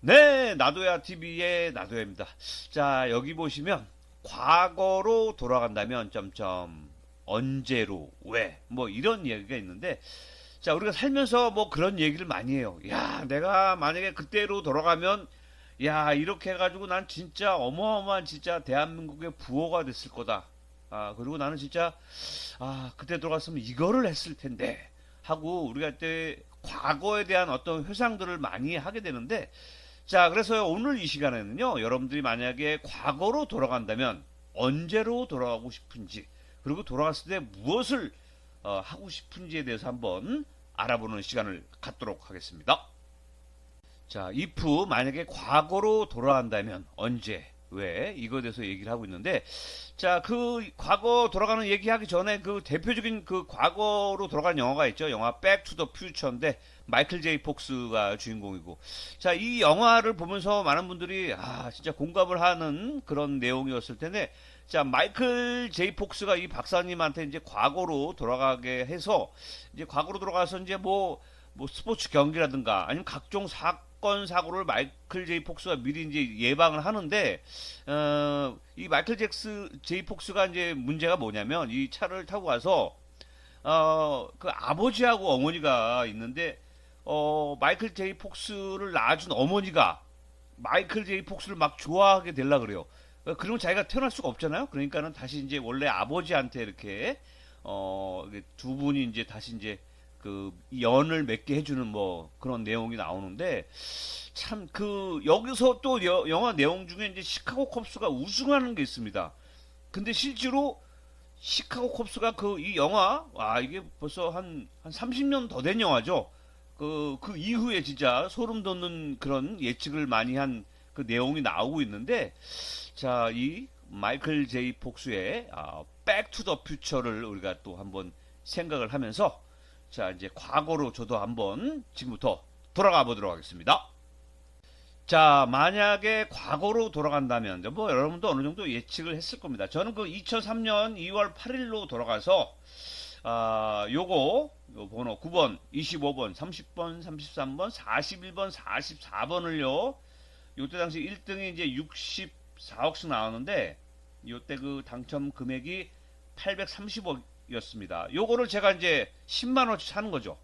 네, 나도야 TV의 나도야입니다. 자, 여기 보시면 과거로 돌아간다면 점점 언제로 왜 뭐 이런 얘기가 있는데 자, 우리가 살면서 뭐 그런 얘기를 많이 해요. 야, 내가 만약에 그때로 돌아가면 야, 이렇게 해 가지고 난 진짜 어마어마한 진짜 대한민국의 부호가 됐을 거다. 아, 그리고 나는 진짜 아, 그때 돌아갔으면 이거를 했을 텐데 하고 우리가 그때 과거에 대한 어떤 회상들을 많이 하게 되는데 자, 그래서 오늘 이 시간에는요, 여러분들이 만약에 과거로 돌아간다면 언제로 돌아가고 싶은지, 그리고 돌아갔을 때 무엇을 어, 하고 싶은지에 대해서 한번 알아보는 시간을 갖도록 하겠습니다. 자, if 만약에 과거로 돌아간다면 언제, 왜 이거에 대해서 얘기를 하고 있는데, 자, 그 과거 돌아가는 얘기하기 전에 그 대표적인 그 과거로 돌아간 영화가 있죠. 영화 백투더 퓨처인데 마이클 제이 폭스가 주인공이고, 자, 이 영화를 보면서 많은 분들이 아, 진짜 공감을 하는 그런 내용이었을 텐데, 자, 마이클 제이 폭스가 이 박사님한테 이제 과거로 돌아가게 해서 이제 과거로 돌아가서 이제 뭐, 뭐 스포츠 경기라든가 아니면 각종 사 건 사고를 마이클 제이 폭스가 미리 이제 예방을 하는데 어, 이 마이클 잭스 제이 폭스가 이제 문제가 뭐냐면 이 차를 타고 가서 어, 그 아버지하고 어머니가 있는데 어, 마이클 제이 폭스를 낳아준 어머니가 마이클 제이 폭스를 막 좋아하게 되려 그래요. 어, 그러면 자기가 태어날 수가 없잖아요. 그러니까는 다시 이제 원래 아버지한테 이렇게 어, 두 분이 이제 다시 이제 그 연을 맺게 해주는 뭐 그런 내용이 나오는데 참 그 여기서 또 여- 영화 내용 중에 이제 시카고 컵스가 우승하는 게 있습니다. 근데 실제로 시카고 컵스가 그 이 영화 와 이게 벌써 한한 30년 더 된 영화죠. 그, 그 이후에 진짜 소름 돋는 그런 예측을 많이 한 그 내용이 나오고 있는데, 자, 이 마이클 제이 폭스의 아, 백투 더 퓨처를 우리가 또 한번 생각을 하면서, 자, 이제 과거로 저도 한번 지금부터 돌아가 보도록 하겠습니다. 자, 만약에 과거로 돌아간다면, 뭐 여러분도 어느 정도 예측을 했을 겁니다. 저는 그 2003년 2월 8일로 돌아가서, 아, 요거, 요 번호 9번, 25번, 30번, 33번, 41번, 44번을요, 요때 당시 1등이 이제 64억씩 나왔는데, 요때 그 당첨 금액이 830억 이었습니다. 요거를 제가 이제 10만원치 사는 거죠.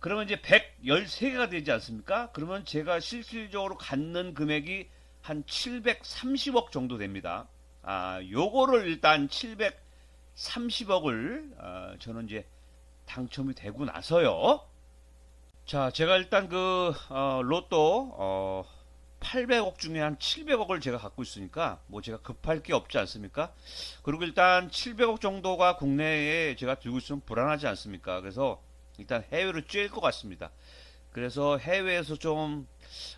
그러면 이제 113개가 되지 않습니까? 그러면 제가 실질적으로 갖는 금액이 한 730억 정도 됩니다. 아, 요거를 일단 730억을 아, 저는 이제 당첨이 되고 나서요. 자, 제가 일단 그 어, 로또 어, 800억 중에 한 700억을 제가 갖고 있으니까 뭐 제가 급할 게 없지 않습니까? 그리고 일단 700억 정도가 국내에 제가 들고 있으면 불안하지 않습니까? 그래서 일단 해외로 쬐일 것 같습니다. 그래서 해외에서 좀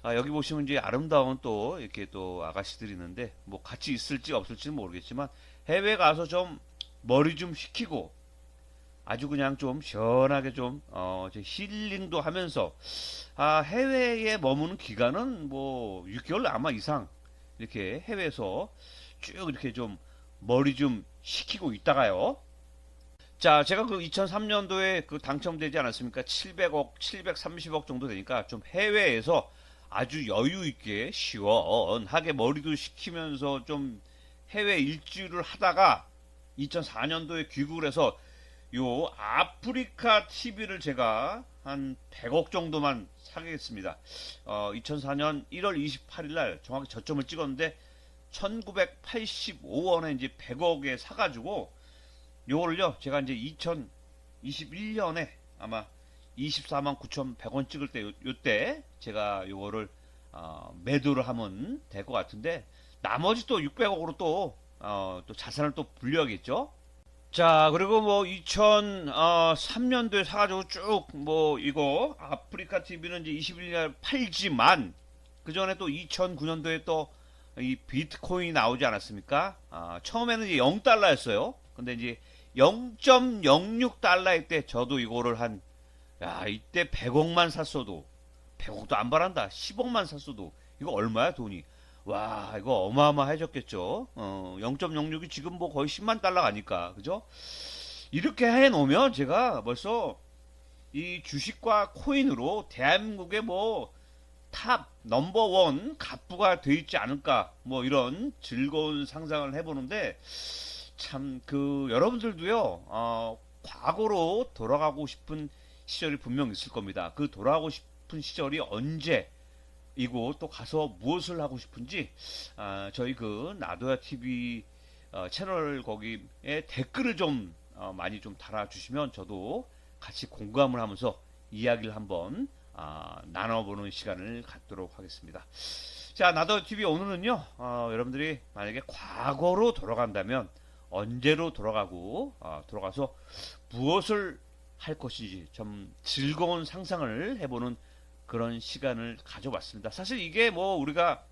아, 여기 보시면 이제 아름다운 또 이렇게 또 아가씨들이 있는데 뭐 같이 있을지 없을지는 모르겠지만 해외 가서 좀 머리 좀 식히고 아주 그냥 좀 시원하게 좀 어, 힐링도 하면서 아, 해외에 머무는 기간은 뭐 6개월 아마 이상 이렇게 해외에서 쭉 이렇게 좀 머리 좀 식히고 있다가요. 자, 제가 그 2003년도에 그 당첨되지 않았습니까? 700억, 730억 정도 되니까 좀 해외에서 아주 여유 있게 시원하게 머리도 식히면서 좀 해외 일주를 하다가 2004년도에 귀국을 해서 요 아프리카 TV를 제가 한 100억 정도만 사겠습니다. 어, 2004년 1월 28일 날 정확히 저점을 찍었는데 1985원에 이제 100억에 사가지고 요거를요 제가 이제 2021년에 아마 24만 9,100원 찍을 때 요, 요때 제가 요거를 어, 매도를 하면 될 것 같은데 나머지 또 600억으로 또, 어, 또 자산을 또 불려야겠죠. 자, 그리고 뭐 2003년도에 사가지고 쭉 뭐 이거 아프리카 TV는 이제 21년 팔지만 그 전에 또 2009년도에 또 이 비트코인이 나오지 않았습니까? 아, 처음에는 이제 0달러였어요. 근데 이제 0.06달러일 때 저도 이거를 한, 야, 이때 100억만 샀어도, 100억도 안 바란다. 10억만 샀어도, 이거 얼마야, 돈이? 와, 이거 어마어마해졌겠죠? 어, 0.06이 지금 뭐 거의 10만 달러 가니까, 그죠? 이렇게 해 놓으면 제가 벌써 이 주식과 코인으로 대한민국의 뭐 탑 넘버원 갑부가 돼 있지 않을까 뭐 이런 즐거운 상상을 해보는데 참 그 여러분들도요 어, 과거로 돌아가고 싶은 시절이 분명 있을 겁니다. 그 돌아가고 싶은 시절이 언제 이고 또 가서 무엇을 하고 싶은지 아, 저희 그 나도야 TV 어, 채널 거기에 댓글을 좀 어, 많이 좀 달아주시면 저도 같이 공감을 하면서 이야기를 한번 아, 나눠보는 시간을 갖도록 하겠습니다. 자, 나도 TV 오늘은요, 어, 여러분들이 만약에 과거로 돌아간다면 언제로 돌아가고 어, 돌아가서 무엇을 할 것인지 좀 즐거운 상상을 해보는 그런 시간을 가져봤습니다. 사실 이게 뭐 우리가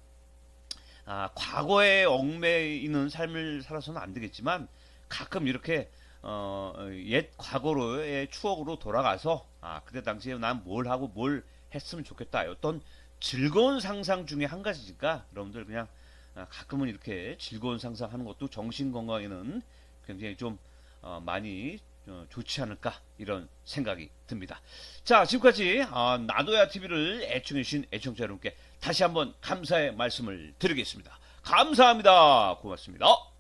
아, 과거에 얽매이는 삶을 살아서는 안 되겠지만 가끔 이렇게 어, 옛 과거로의 추억으로 돌아가서 아, 그때 당시에 난 뭘 하고 뭘 했으면 좋겠다. 어떤 즐거운 상상 중에 한 가지니까 여러분들 그냥 아, 가끔은 이렇게 즐거운 상상하는 것도 정신 건강에는 굉장히 좀 어, 많이 어, 좋지 않을까 이런 생각이 듭니다. 자 지금까지 아, 나도야 TV를 애청해 주신 애청자 여러분께 다시 한번 감사의 말씀을 드리겠습니다. 감사합니다. 고맙습니다.